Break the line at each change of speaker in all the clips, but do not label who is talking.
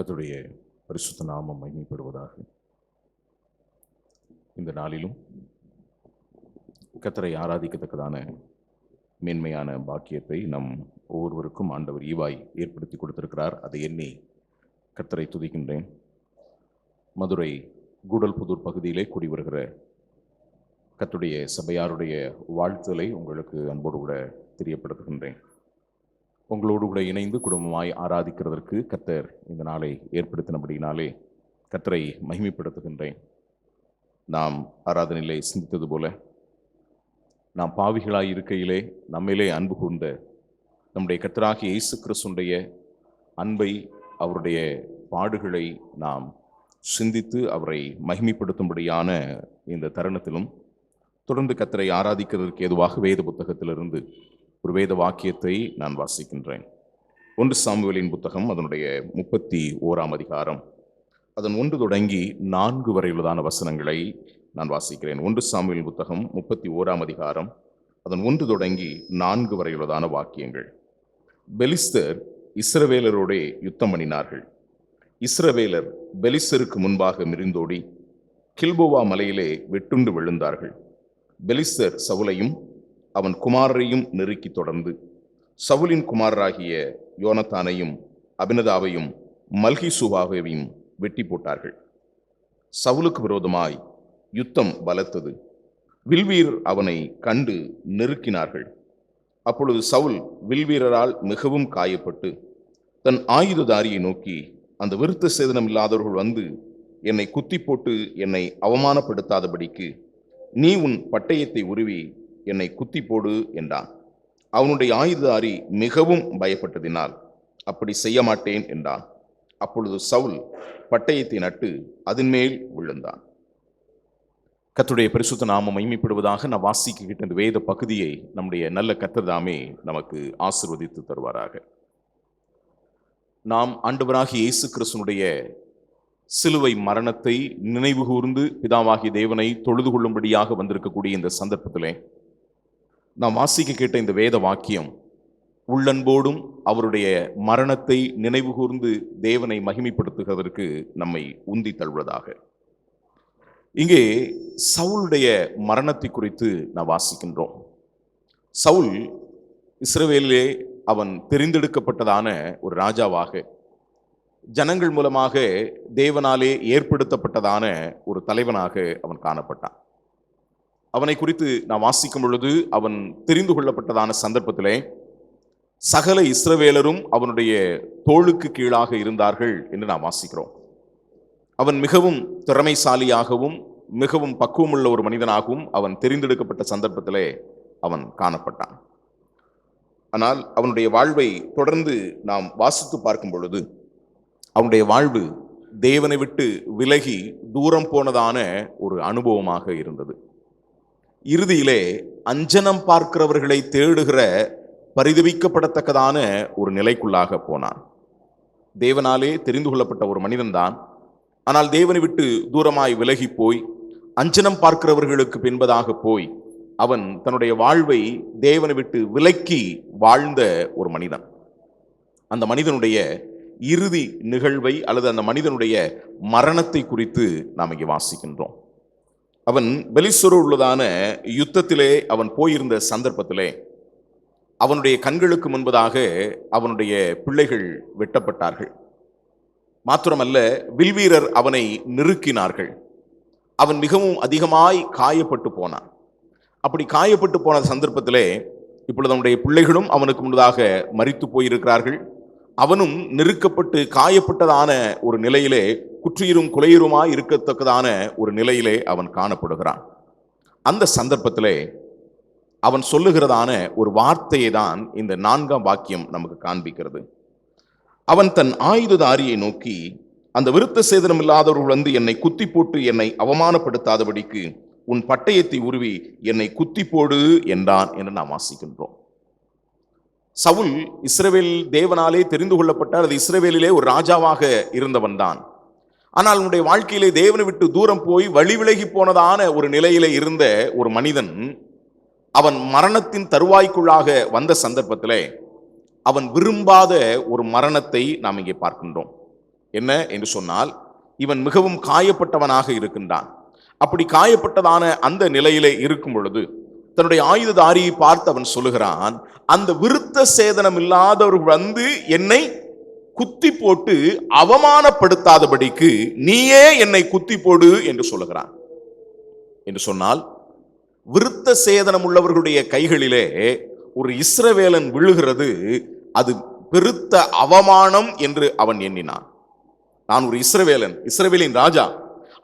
கத்துடைய பரிசுத்த நாமம் மகிமைப்படுவதாக இந்த நாளிலும் கத்தரை ஆராதிக்கத்தக்கதான மேன்மையான பாக்கியத்தை நம் ஒவ்வொருவருக்கும் ஆண்டவர் ஈவாய் ஏற்படுத்தி கொடுத்திருக்கிறார். அதை எண்ணி கத்தரை துதிக்கின்றேன். மதுரை கூடல்புதூர் பகுதியிலே கூடி வருகிற கத்துடைய சபையாருடைய வாழ்த்துதலை உங்களுக்கு அன்போடு கூட தெரியப்படுத்துகின்றேன். உங்களோடு கூட இணைந்து குடும்பமாய் ஆராதிக்கிறதற்கு கத்தர் இந்த நாளை ஏற்படுத்தினபடினாலே கத்தரை மகிமைப்படுத்துகின்றேன். நாம் ஆராதனையிலே சிந்தித்தது போல நாம் பாவிகளாய் இருக்கையிலே நம்மிலே அன்பு கூர்ந்த நம்முடைய கர்த்தராகிய இயேசு கிறிஸ்துடைய அன்பை அவருடைய பாடுகளை நாம் சிந்தித்து அவரை மகிமைப்படுத்தும்படியான இந்த தருணத்திலும் தொடர்ந்து கத்தரை ஆராதிக்கிறதற்கு ஏதுவாக வேத புத்தகத்திலிருந்து ஒரு வேத வாக்கியத்தை நான் வாசிக்கின்றேன். ஒன்று சாமுவேலின் புத்தகம் அதனுடைய முப்பத்தி ஓராம் அதிகாரம். அதன் ஒன்று தொடங்கி நான்கு வரையுள்ளதான வசனங்களை நான் வாசிக்கிறேன். ஒன்று சாமுவேலின் புத்தகம் முப்பத்தி ஓராம் அதிகாரம். அதன் ஒன்று தொடங்கி நான்கு வரையுள்ளதான வாக்கியங்கள். பெலிஸ்தர் இஸ்ரவேலரோடே யுத்தம் பண்ணினார்கள். இஸ்ரவேலர் பெலிஸ்தருக்கு முன்பாக மிருந்தோடி கில்போவா மலையிலே வெட்டுண்டு விழுந்தார்கள். பெலிஸ்தர் சவுலையும் அவன் குமாரரையும் நெருக்கி தொடர்ந்து. சவுலின் குமாரராகிய யோனத்தானையும் அபினதாவையும் மல்கிசூவாவையும் வெட்டி போட்டார்கள். சவுலுக்கு விரோதமாய் யுத்தம் பலத்தது. வில்வீர் அவனை கண்டு நெருக்கினார்கள். அப்பொழுது சவுல் வில்வீரரால் மிகவும் காயப்பட்டு தன் ஆயுததாரியை நோக்கி அந்த விருத்த சேதனம் இல்லாதவர்கள் வந்து என்னை குத்தி போட்டு என்னை அவமானப்படுத்தாதபடிக்கு நீ உன் பட்டயத்தை உருவி என்னை குத்தி போடு என்றான். அவனுடைய ஆயுததாரி மிகவும் பயப்பட்டதினால் அப்படி செய்ய மாட்டேன் என்றான். அப்பொழுது சவுல் பட்டயத்தை நட்டு அதன் மேல் விழுந்தான். கத்துடைய பரிசுத்த நாமம் மைமைப்படுவதாக நான் வாசிக்கிட்ட இந்த வேத பகுதியை நம்முடைய நல்ல கத்ததாமே நமக்கு ஆசிர்வதித்து தருவாராக. நாம் ஆண்டவராகிய இயேசு கிறிஸ்தனுடைய சிலுவை மரணத்தை நினைவு கூர்ந்து பிதாவாகிய தேவனை தொழுது கொள்ளும்படியாக வந்திருக்கக்கூடிய இந்த சந்தர்ப்பத்திலே நாம் வாசிக்க கேட்ட இந்த வேத வாக்கியம் உள்ளன்போடும் அவருடைய மரணத்தை நினைவு கூர்ந்து தேவனை மகிமைப்படுத்துகிறதற்கு நம்மை உந்தி தள்ளுவதாக. இங்கே சவுளுடைய மரணத்தை குறித்து நாம் வாசிக்கின்றோம். சவுல் இஸ்ரவேலிலே அவன் தெரிந்தெடுக்கப்பட்டதான ஒரு ராஜாவாக ஜனங்கள் மூலமாக தேவனாலே ஏற்படுத்தப்பட்டதான ஒரு தலைவனாக அவன் காணப்பட்டான். அவனை குறித்து நாம் வாசிக்கும் பொழுது அவன் தெரிந்து கொள்ளப்பட்டதான சந்தர்ப்பத்திலே சகல இஸ்ரவேலரும் அவனுடைய தோளுக்கு கீழாக இருந்தார்கள் என்று நாம் வாசிக்கிறோம். அவன் மிகவும் திறமைசாலியாகவும் மிகவும் பக்குவமுள்ள ஒரு மனிதனாகவும் அவன் தெரிந்தெடுக்கப்பட்ட சந்தர்ப்பத்திலே அவன் காணப்பட்டான். ஆனால் அவனுடைய வாழ்வை தொடர்ந்து நாம் வாசித்து பார்க்கும் பொழுது அவனுடைய வாழ்வு தேவனை விட்டு விலகி தூரம் போனதான ஒரு அனுபவமாக இருந்தது. இறுதியிலே அஞ்சனம் பார்க்கிறவர்களை தேடுகிற பரிதவிக்கப்படத்தக்கதான ஒரு நிலைக்குள்ளாக போனான். தேவனாலே தெரிந்து கொள்ளப்பட்ட ஒரு மனிதன்தான். ஆனால் தேவனை விட்டு தூரமாய் விலகி போய் அஞ்சனம் பார்க்கிறவர்களுக்கு பின்பதாக போய் அவன் தன்னுடைய வாழ்வை தேவனை விட்டு விலக்கி வாழ்ந்த ஒரு மனிதன். அந்த மனிதனுடைய இறுதி நிகழ்வை அல்லது அந்த மனிதனுடைய மரணத்தை குறித்து நாம் இங்கே வாசிக்கின்றோம். அவன் பெலிஸ்வரு உள்ளதான யுத்தத்திலே அவன் போயிருந்த சந்தர்ப்பத்திலே அவனுடைய கண்களுக்கு முன்பதாக அவனுடைய பிள்ளைகள் வெட்டப்பட்டார்கள். மாத்திரமல்ல வில்வீரர் அவனை நெருக்கினார்கள். அவன் மிகவும் அதிகமாய் காயப்பட்டு போனான். அப்படி காயப்பட்டு போன சந்தர்ப்பத்திலே இப்பொழுது அவனுடைய பிள்ளைகளும் அவனுக்கு முன்னதாக மறித்து போயிருக்கிறார்கள். அவனும் நெருக்கப்பட்டு காயப்பட்டதான ஒரு நிலையிலே குற்றியரும் குலையருமாய் இருக்கத்தக்கதான ஒரு நிலையிலே அவன் காணப்படுகிறான். அந்த சந்தர்ப்பத்திலே அவன் சொல்லுகிறதான ஒரு வார்த்தையை தான் இந்த நான்காம் வாக்கியம் நமக்கு காண்பிக்கிறது. அவன் தன் ஆயுததாரியை நோக்கி அந்த விருத்த சேதனம் இல்லாதவர்கள் வந்து என்னை குத்தி போட்டு என்னை அவமானப்படுத்தாதபடிக்கு உன் பட்டயத்தை உருவி என்னை குத்தி போடு என்றான் என்று நாம் வாசிக்கின்றோம். சவுல் இஸ்ரேவேல் தேவனாலே தெரிந்து கொள்ளப்பட்டார். அது இஸ்ரவேலிலே ஒரு ராஜாவாக இருந்தவன் தான் ஆனால் உன்னுடைய வாழ்க்கையிலே தேவனை விட்டு தூரம் போய் வழி விலகி போனதான ஒரு நிலையிலே இருந்த ஒரு மனிதன் அவன் மரணத்தின் தருவாய்க்குள்ளாக வந்த சந்தர்ப்பத்திலே அவன் விரும்பாத ஒரு மரணத்தை நாம் இங்கே பார்க்கின்றோம். என்ன என்று சொன்னால் இவன் மிகவும் காயப்பட்டவனாக இருக்கின்றான். அப்படி காயப்பட்டதான அந்த நிலையிலே இருக்கும் பொழுது தன்னுடைய ஆயுததாரியை பார்த்து அவன் சொல்லுகிறான் அந்த விருத்த சேதனம் இல்லாதவர்கள் வந்து என்னை குத்தி போட்டு அவமானப்படுத்தாதபடிக்கு நீயே என்னை குத்தி போடு என்று சொல்லுகிறான். என்று சொன்னால் விருத்த சேதனம் உள்ளவர்களுடைய கைகளிலே ஒரு இஸ்ரவேலன் விழுகிறது அது பெருத்த அவமானம் என்று அவன் எண்ணினான். நான் ஒரு இஸ்ரவேலன் இஸ்ரவேலின் ராஜா.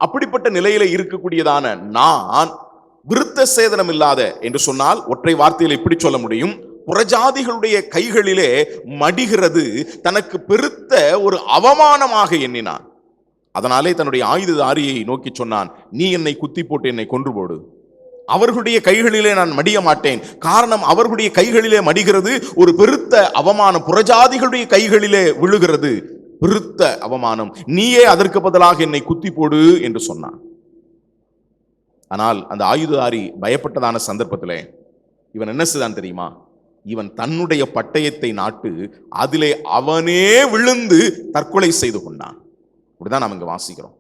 அப்படிப்பட்ட நிலையில இருக்கக்கூடியதான நான் விருத்த சேதனம் இல்லாத என்று சொன்னால் ஒற்றை வார்த்தையில் இப்படி சொல்ல முடியும்? புறஜாதிகளுடைய கைகளிலே மடிகிறது தனக்கு பெருத்த ஒரு அவமானமாக எண்ணினான். அதனாலே தன்னுடைய ஆயுததாரியை நோக்கி சொன்னான் நீ என்னை குத்தி போட்டு என்னை கொன்று போடு. அவர்களுடைய கைகளிலே நான் மடிய மாட்டேன். காரணம் அவர்களுடைய கைகளிலே மடிகிறது ஒரு பெருத்த அவமானம் புறஜாதிகளுடைய கைகளிலே விழுகிறது. பெருத்த அவமானம். நீயே அதற்கு பதிலாக என்னை குத்தி போடு என்று சொன்னான். ஆனால் அந்த ஆயுததாரி பயப்பட்டதான சந்தர்ப்பத்திலே இவன் என்ன செய்தான் தெரியுமா? இவன் தன்னுடைய பட்டயத்தை நாட்டு அதிலே அவனே விழுந்து தற்கொலை செய்து கொண்டான். இப்படிதான் நாம் இங்க வாசிக்கிறோம்.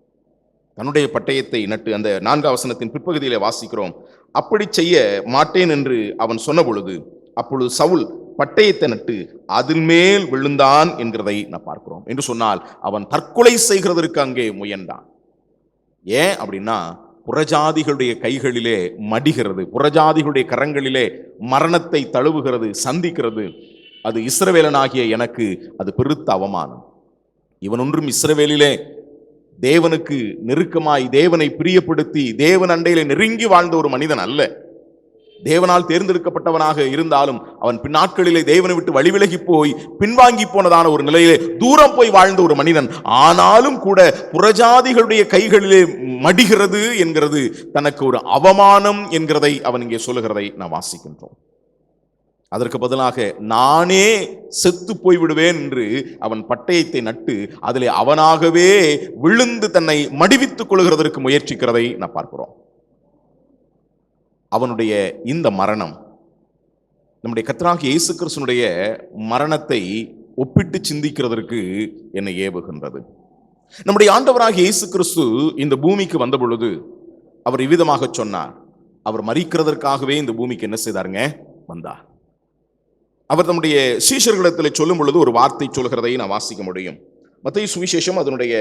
தன்னுடைய பட்டயத்தை நட்டு அந்த நான்கு அவசனத்தின் பிற்பகுதியிலே வாசிக்கிறோம். அப்படி செய்ய மாட்டேன் என்று அவன் சொன்ன பொழுது அப்பொழுது சவுல் பட்டயத்தை நட்டு அதில் மேல் விழுந்தான் என்கிறதை நான் பார்க்கிறோம். என்று சொன்னால் அவன் தற்கொலை செய்கிறதற்கு அங்கே முயன்றான். ஏன் அப்படின்னா புறஜாதிகளுடைய கைகளிலே மடிகிறது புறஜாதிகளுடைய கரங்களிலே மரணத்தை தழுவுகிறது சந்திக்கிறது. அது இஸ்ரவேலனாகிய எனக்கு அது பெருத்த அவமானம். இவன் ஒன்றும் இஸ்ரவேலிலே தேவனுக்கு நெருக்கமாய் தேவனை பிரியப்படுத்தி தேவன் அண்டையிலே நெருங்கி வாழ்ந்த ஒரு மனிதன் அல்ல. தேவனால் தேர்ந்தெடுக்கப்பட்டவனாக இருந்தாலும் அவன் பின்னாட்களிலே தேவனை விட்டு வழிவிலகி போய் பின்வாங்கி போனதான ஒரு நிலையிலே தூரம் போய் வாழ்ந்த ஒரு மனிதன். ஆனாலும் கூட புறஜாதிகளுடைய கைகளிலே மடிகிறது என்கிறது தனக்கு ஒரு அவமானம் என்கிறதை அவன் இங்கே சொல்லுகிறதை நான் வாசிக்கின்றோம். அதற்கு பதிலாக நானே செத்து போய் விடுவேன் என்று அவன் பட்டயத்தை நட்டு அதிலே அவனாகவே விழுந்து தன்னை மடிவித்துக் கொள்கிறதற்கு முயற்சிக்கிறதை நான் பார்க்கிறோம். அவனுடைய இந்த மரணம் நம்முடைய கத்ராகி இயேசு கிறிஸ்துனுடைய மரணத்தை ஒப்பிட்டு சிந்திக்கிறதற்கு என்னை ஏவுகின்றது. நம்முடைய ஆண்டவராகிய இயேசு கிறிஸ்து இந்த பூமிக்கு வந்த பொழுது அவர் இவ்விதமாக சொன்னார். அவர் மறிக்கிறதற்காகவே இந்த பூமிக்கு என்ன செய்தாருங்க? வந்தார். அவர் தம்முடைய சீஷர்களிடத்தில் சொல்லும் பொழுது ஒரு வார்த்தை சொல்கிறதை நான் வாசிக்க முடியும். மத்திய சுவிசேஷம் அதனுடைய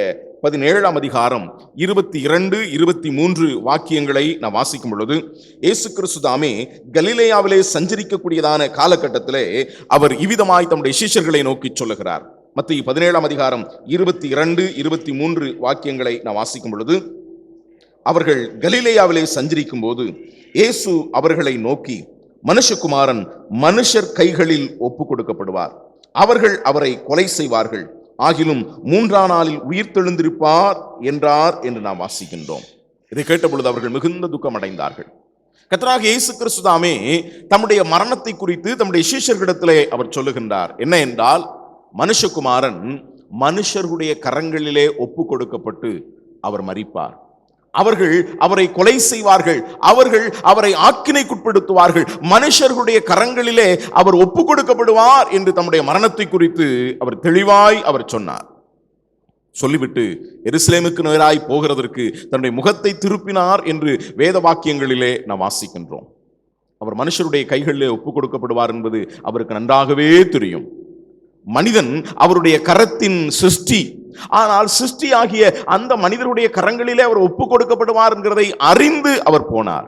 பதினேழாம் அதிகாரம் இருபத்தி இரண்டு இருபத்தி மூன்று வாக்கியங்களை நான் வாசிக்கும் பொழுது ஏசு கிறிஸ்து தாமே கலிலேயாவிலே சஞ்சரிக்கக்கூடியதான காலகட்டத்திலே அவர் இவ்விதமாய் தம்முடைய சீஷர்களை நோக்கி சொல்லுகிறார். மத்திய பதினேழாம் அதிகாரம் இருபத்தி இரண்டு இருபத்தி மூன்று வாக்கியங்களை நான் வாசிக்கும் பொழுது அவர்கள் கலிலேயாவிலே சஞ்சரிக்கும் போது இயேசு அவர்களை நோக்கி மனுஷகுமாரன் மனுஷர் கைகளில் ஒப்பு கொடுக்கப்படுவார். அவர்கள் அவரை கொலை செய்வார்கள். ஆகிலும் மூன்றாம் நாளில் உயிர் தெழுந்திருப்பார் என்றார் என்று நாம் வாசிக்கின்றோம். இதை கேட்டபொழுது அவர்கள் மிகுந்த துக்கம் அடைந்தார்கள் கத்தராக இயேசு கிறிஸ்துதாமே தம்முடைய மரணத்தை குறித்து தம்முடைய சீஷர்களிடத்திலே அவர் சொல்லுகின்றார். என்ன என்றால் மனுஷகுமாரன் மனுஷர்களுடைய கரங்களிலே ஒப்பு கொடுக்கப்பட்டு அவர் மறிப்பார் அவர்கள் அவரை கொலை செய்வார்கள். அவர்கள் அவரை ஆக்கினைக்குட்படுத்துவார்கள். மனுஷர்களுடைய கரங்களிலே அவர் ஒப்பு கொடுக்கப்படுவார் என்று தம்முடைய மரணத்தை குறித்து அவர் தெளிவாய் அவர் சொன்னார். சொல்லிவிட்டு எருசலேமுக்கு நேராய் போகிறதற்கு தன்னுடைய முகத்தை திருப்பினார் என்று வேத வாக்கியங்களிலே நாம் வாசிக்கின்றோம். அவர் மனுஷருடைய கைகளிலே ஒப்பு கொடுக்கப்படுவார் என்பது அவருக்கு நன்றாகவே தெரியும். மனிதன் அவருடைய கரத்தின் சிருஷ்டி ஆனால் சிருஷ்டி ஆகிய அந்த மனிதருடைய கரங்களிலே அவர் ஒப்பு கொடுக்கப்படுவார் என்கிறதை அறிந்து அவர் போனார்.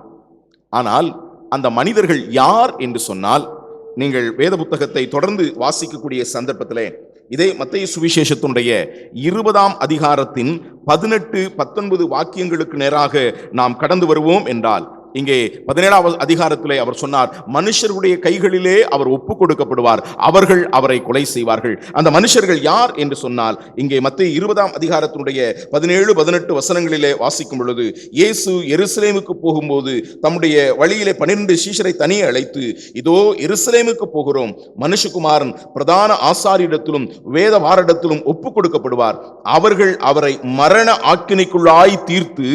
ஆனால் அந்த மனிதர்கள் யார் என்று சொன்னால் நீங்கள் வேத புத்தகத்தை தொடர்ந்து வாசிக்கக்கூடிய சந்தர்ப்பத்திலே இதே மத்திய சுவிசேஷத்தினுடைய இருபதாம் அதிகாரத்தின் பதினெட்டு பத்தொன்பது வாக்கியங்களுக்கு நேராக நாம் கடந்து வருவோம் என்றால் இங்கே பதினேழாவது அதிகாரத்திலே அவர் சொன்னார் மனுஷருடைய கைகளிலே அவர் ஒப்பு கொடுக்கப்படுவார் அவர்கள் அவரை கொலை செய்வார்கள். அந்த மனுஷர்கள் யார் என்று சொன்னால் இங்கே மத்திய இருபதாம் அதிகாரத்தினுடைய பதினேழு பதினெட்டு வசனங்களிலே வாசிக்கும் பொழுது இயேசு எருசலேமுக்கு போகும்போது தம்முடைய வழியிலே பன்னிரண்டு சீஷரை தனியே அழைத்து இதோ எருசலேமுக்கு போகிறோம். மனுஷகுமாரன் பிரதான ஆசாரியிடத்திலும் வேத வாரிடத்திலும் ஒப்பு கொடுக்கப்படுவார் அவர்கள் அவரை மரண ஆக்கினைக்குள்ளாய் தீர்த்து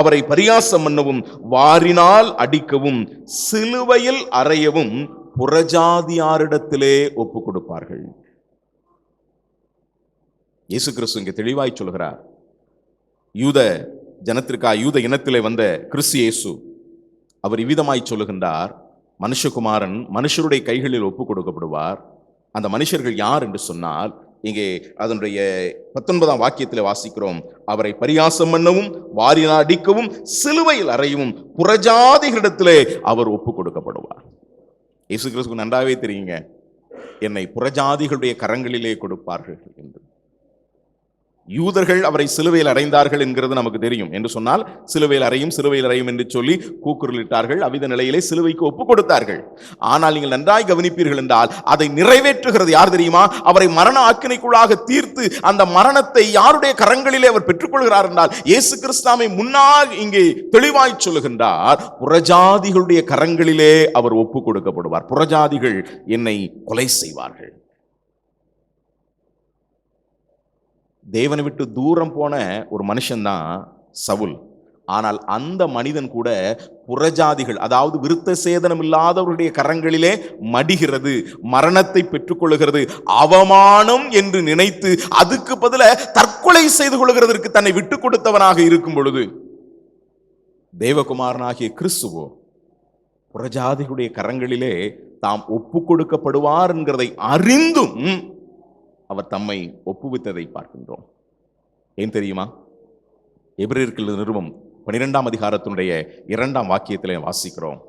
அவரை பரியாசம் பண்ணவும் வாரினால் அடிக்கவும் சிலுவையில் அறையவும் புறஜாதியாரிடத்திலே ஒப்பு கொடுப்பார்கள். இயேசு கிறிஸ்து இங்கே தெளிவாய் சொல்கிறார். யூத ஜனத்திற்கா யூத இனத்திலே வந்த கிறிஸ்து இயேசு அவர் இவ்விதமாய் சொல்லுகின்றார் மனுஷகுமாரன் மனுஷருடைய கைகளில் ஒப்பு கொடுக்கப்படுவார். அந்த மனுஷர்கள் யார்? என்று சொன்னால் இங்கே அதனுடைய பத்தொன்பதாம் வாக்கியத்தில் வாசிக்கிறோம். அவரை பரியாசம் பண்ணவும் வாரினால் அடிக்கவும் சிலுவையில் அறையவும் புறஜாதிகளிடத்திலே அவர் ஒப்பு கொடுக்கப்படுவார். இயேசு கிறிஸ்துக்கு நன்றாவே தெரியுங்க. என்னை புறஜாதிகளுடைய கரங்களிலே கொடுப்பார்கள் என்று. யூதர்கள் அவரை சிலுவையில் அடைந்தார்கள் என்கிறது நமக்கு தெரியும். என்று சொன்னால் சிலுவையில் அறையும் சிலுவையில் அறையும் என்று சொல்லி கூக்குரலிட்டார்கள் அவித நிலையிலே சிலுவைக்கு ஒப்பு கொடுத்தார்கள். ஆனால் நீங்கள் நன்றாய் கவனிப்பீர்கள் என்றால் அதை நிறைவேற்றுகிறது யார் தெரியுமா? அவரை மரண ஆக்கினைக்குள்ளாக தீர்த்து அந்த மரணத்தை யாருடைய கரங்களிலே அவர் பெற்றுக்கொள்கிறார் என்றால் இயேசு கிறிஸ்தாமை முன்னால் இங்கே தெளிவாய் சொல்லுகின்றார் புறஜாதிகளுடைய கரங்களிலே அவர் ஒப்பு கொடுக்கப்படுவார். புறஜாதிகள் என்னை கொலை செய்வார்கள். தேவனை விட்டு தூரம் போன ஒரு மனுஷன்தான் சவுல். ஆனால் அந்த மனிதன் கூட புறஜாதிகள் அதாவது விருத்த சேதனம் இல்லாதவருடைய கரங்களிலே மடிகிறது மரணத்தை பெற்றுக்கொள்கிறது அவமானம் என்று நினைத்து அதுக்கு பதில தற்கொலை செய்து கொள்கிறதற்கு தன்னை விட்டு கொடுத்தவனாக இருக்கும் பொழுது தேவகுமாரனாகிய கிறிஸ்துவோ புறஜாதிகளுடைய கரங்களிலே தாம் ஒப்பு கொடுக்கப்படுவார் என்கிறதை அறிந்தும் அவர் தம்மை ஒப்புவித்ததை பார்க்கின்றோம். ஏன் தெரியுமா? எபிரேற்கில் நிறுவம் பனிரெண்டாம் அதிகாரத்தினுடைய இரண்டாம் வாக்கியத்திலே வாசிக்கிறோம்.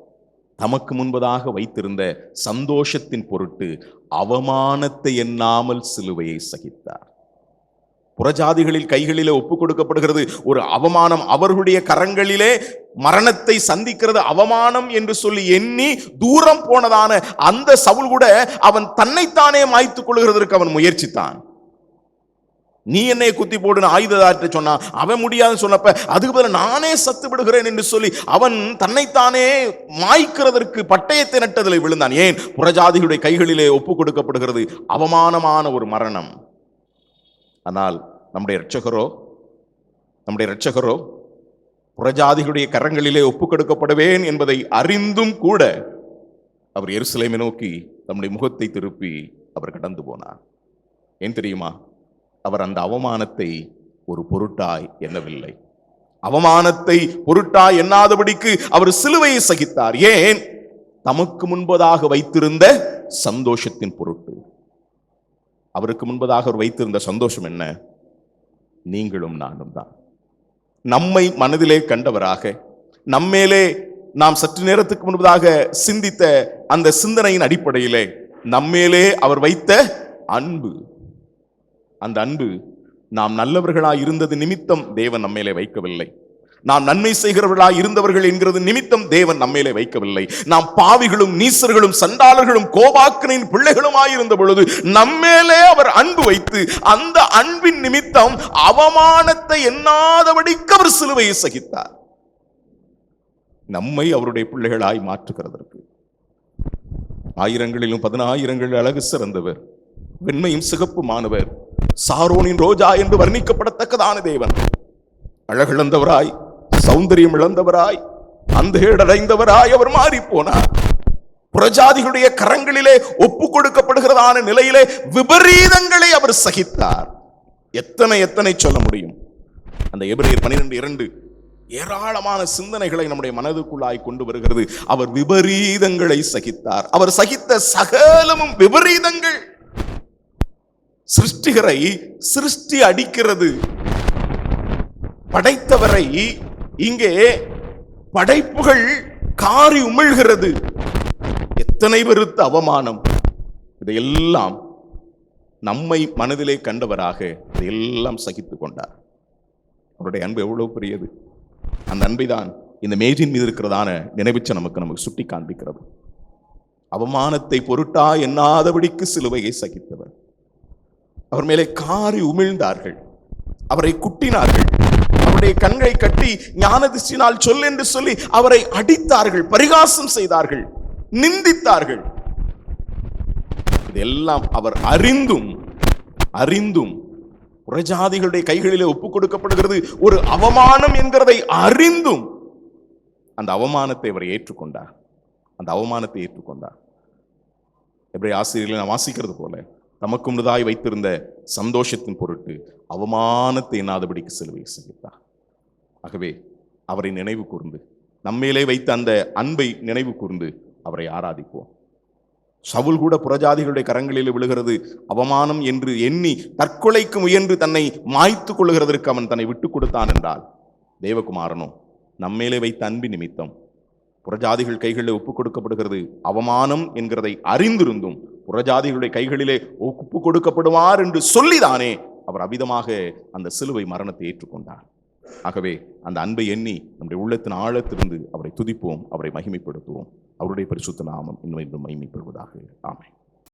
தமக்கு முன்பதாக வைத்திருந்த சந்தோஷத்தின் பொருட்டு அவமானத்தை எண்ணாமல் சிலுவையை சகித்தார். புறஜாதிகளில் கைகளிலே ஒப்பு கொடுக்கப்படுகிறது ஒரு அவமானம் அவர்களுடைய கரங்களிலே மரணத்தை சந்திக்கிறது அவமானம் என்று சொல்லி எண்ணி தூரம் போனதான அந்த சவுல் கூட அவன் தன்னைத்தானே மாய்த்துக் கொள்கிறதற்கு அவன் முயற்சித்தான். நீ என்னை குத்தி போடுன்னு ஆயுததாற்ற சொன்னான் அவன் முடியாதுன்னு சொன்னப்ப அதுக்கு பதில் நானே சத்து விடுகிறேன் என்று சொல்லி அவன் தன்னைத்தானே மாய்க்கிறதற்கு பட்டயத்தை நட்டதில் விழுந்தான். ஏன்? புறஜாதிகளுடைய கைகளிலே ஒப்பு கொடுக்கப்படுகிறது அவமானமான ஒரு மரணம். ஆனால் நம்முடைய இரட்சகரோ நம்முடைய இரட்சகரோ புறஜாதிகளுடைய கரங்களிலே ஒப்புக்கொடுக்கப்படுவேன் என்பதை அறிந்தும் கூட அவர் எருசலேமை நோக்கி நம்முடைய முகத்தை திருப்பி அவர் கடந்து போனார். ஏன் தெரியுமா? அவர் அந்த அவமானத்தை ஒரு பொருட்டாய் எண்ணவில்லை. அவமானத்தை பொருட்டாய் எண்ணாதபடிக்கு அவர் சிலுவையை சகித்தார். ஏன்? தமக்கு முன்பதாக வைத்திருந்த சந்தோஷத்தின் பொருட்டு. அவருக்கு முன்பதாக அவர் வைத்திருந்த சந்தோஷம் என்ன? நீங்களும் நானும் தான். நம்மை மனதிலே கண்டவராக நம்மேலே நாம் சற்று நேரத்துக்கு முன்பதாக சிந்தித்த அந்த சிந்தனையின் அடிப்படையிலே நம்மேலே அவர் வைத்த அன்பு. அந்த அன்பு நாம் நல்லவர்களாய் இருந்தது நிமித்தம் தேவன் நம்மேலே வைக்கவில்லை. நாம் நன்மை செய்கிறவர்களாய் இருந்தவர்கள் என்கிறது நிமித்தம் தேவன் நம்மேலே வைக்கவில்லை. நாம் பாவிகளும் நீசர்களும் சண்டாளர்களும் கோபாக்கனின் பிள்ளைகளுமாய் இருந்த பொழுது நம்மேலே அவர் அன்பு வைத்து அந்த அன்பின் நிமித்தம் அவமானத்தை எண்ணாதபடிக்கு அவர் சிலுவையை சகித்தார். நம்மை அவருடைய பிள்ளைகளாய் மாற்றுகிறதற்கு. ஆயிரங்களிலும் பதினாயிரங்களில் அழகு சிறந்தவர். வெண்மையும் சிகப்புமானவர். சாரோனின் ரோஜா என்று வர்ணிக்கப்படத்தக்கதான தேவன். அழகிழந்தவராய் சௌந்தரியம் இழந்தவராய் அந்தேடடைந்தவராய் அவர் மாறி போனார் புறஜாதிகளுடைய கரங்களிலே ஒப்பு கொடுக்கப்படுகிறதான நிலையிலே விபரீதங்களை அவர் சகித்தார். எத்தனை எத்தனை சொல்ல முடியும்? அந்த எபிரேயர் பனிரெண்டு இரண்டு ஏராளமான சிந்தனைகளை நம்முடைய மனதுக்குள்ளாய் கொண்டு வருகிறது. அவர் விபரீதங்களை சகித்தார். அவர் சகித்த சகலமும் விபரீதங்கள். சிருஷ்டிகரை சிருஷ்டி அடிக்கிறது. படைத்தவரை இங்கே படைப்புகள் காரி உமிழ்கிறது. எத்தனை பெருத்த அவமானம். இதையெல்லாம் நம்மை மனதிலே கண்டவராக இதையெல்லாம் சகித்துக் கொண்டார். அவருடைய அன்பு எவ்வளவு பெரியது. அந்த அன்பை தான் இந்த மேஜின் மீது இருக்கிறதான நினைவுச்ச நமக்கு நமக்கு சுட்டி காண்பிக்கிறது. அவமானத்தை பொருட்டா எண்ணாதபடிக்கு சிலுவையை சகித்தவர். அவர் மேலே காரி உமிழ்ந்தார்கள். அவரை குட்டினார்கள். அவருடைய கண்களை கட்டி ஞானதிஷ்டினால் சொல் என்று சொல்லி அவரை அடித்தார்கள் பரிகாசம் செய்தார்கள் நிந்தித்தார்கள். இதெல்லாம் அவர் அறிந்தும் அறிந்தும் புறஜாதிகளுடைய கைகளிலே ஒப்புக் கொடுக்கப்படுகிறது. ஒரு அவமானம் என்கிறதை அறிந்தும் அந்த அவமானத்தை அவர் ஏற்றுக்கொண்டார். அந்த அவமானத்தை ஏற்றுக்கொண்டார். எப்படி ஆசிரியர்களை நான் வாசிக்கிறது போல தமக்குமுனதாய் வைத்திருந்த சந்தோஷத்தின் பொருட்டு அவமானத்தை எண்ணாதபடிக்கு சிலுவை சந்தித்தார் ஆகவே அவரை நினைவு கூர்ந்து நம்மேலே வைத்த அந்த அன்பை நினைவு கூர்ந்து அவரை ஆராதிப்போம். சவுல் கூட புறஜாதிகளுடைய கரங்களில் விழுகிறது அவமானம் என்று எண்ணி தற்கொலைக்கு முயன்று தன்னை மாய்த்து கொள்ளுகிறதற்கு அவன் தன்னை விட்டுக் கொடுத்தான் என்றால் தேவகுமாரனும் நம்மேலே வைத்த அன்பு நிமித்தம் புறஜாதிகள் கைகளில் ஒப்புக் கொடுக்கப்படுகிறது அவமானம் என்கிறதை அறிந்திருந்தும் புறஜாதிகளுடைய கைகளிலே ஒப்பு கொடுக்கப்படுவார் என்று சொல்லிதானே அவர் அவிதமாக அந்த சிலுவை மரணத்தை ஏற்றுக்கொண்டார். ஆகவே அந்த அன்பை எண்ணி நம்முடைய உள்ளத்தின் ஆழத்திலிருந்து அவரை துதிப்போம் அவரை மகிமைப்படுத்துவோம். அவருடைய பரிசுத்த நாமம் இன்னும் இன்னும் மகிமைப்படுவதாக. ஆமை